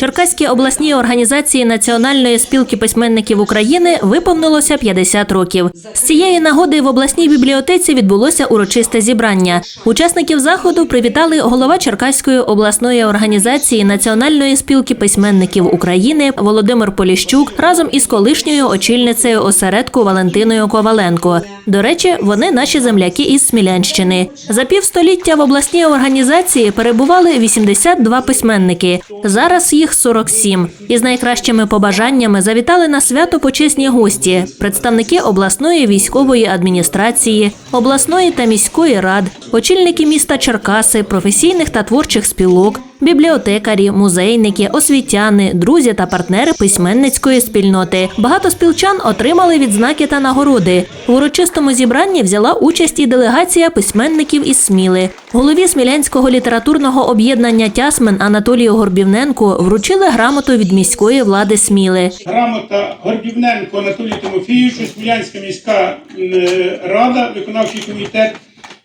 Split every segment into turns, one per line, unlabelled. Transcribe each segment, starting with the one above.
Черкаській обласній організації Національної спілки письменників України виповнилося 50 років. З цієї нагоди в обласній бібліотеці відбулося урочисте зібрання. Учасників заходу привітали голова Черкаської обласної організації Національної спілки письменників України Володимир Поліщук разом із колишньою очільницею осередку Валентиною Коваленко. До речі, вони наші земляки із Смілянщини. За півстоліття в обласній організації перебували 82 письменники. Зараз їх 47. Із найкращими побажаннями завітали на свято почесні гості, представники обласної військової адміністрації, обласної та міської рад, очільники міста Черкаси, професійних та творчих спілок, бібліотекарі, музейники, освітяни, друзі та партнери письменницької спільноти. Багато спілчан отримали відзнаки та нагороди. У урочистому зібранні взяла участь і делегація письменників із Сміли. Голові Смілянського літературного об'єднання Тясмен Анатолію Горбівненку вручили грамоту від міської влади Сміли.
Грамота Гордівненко Анатолію Тимофійовичу, Смілянська міська е, рада, виконавчий комітет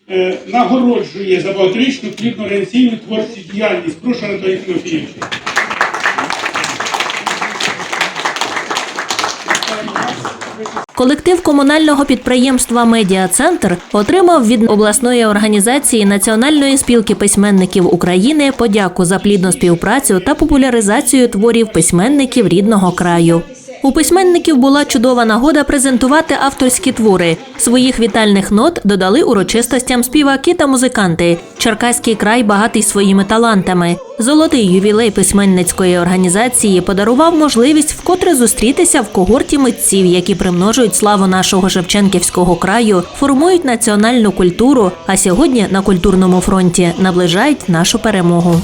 е, нагороджує за багаторічну плідну організаційну творчу діяльність. Прошу Анатолій Тимофійович.
Колектив комунального підприємства Медіа-центр отримав від обласної організації Національної спілки письменників України подяку за плідну співпрацю та популяризацію творів письменників рідного краю. У письменників була чудова нагода презентувати авторські твори. Своїх вітальних нот додали урочистостям співаки та музиканти. Черкаський край багатий своїми талантами. Золотий ювілей письменницької організації подарував можливість вкотре зустрітися в когорті митців, які примножують славу нашого Шевченківського краю, формують національну культуру, а сьогодні на культурному фронті наближають нашу перемогу.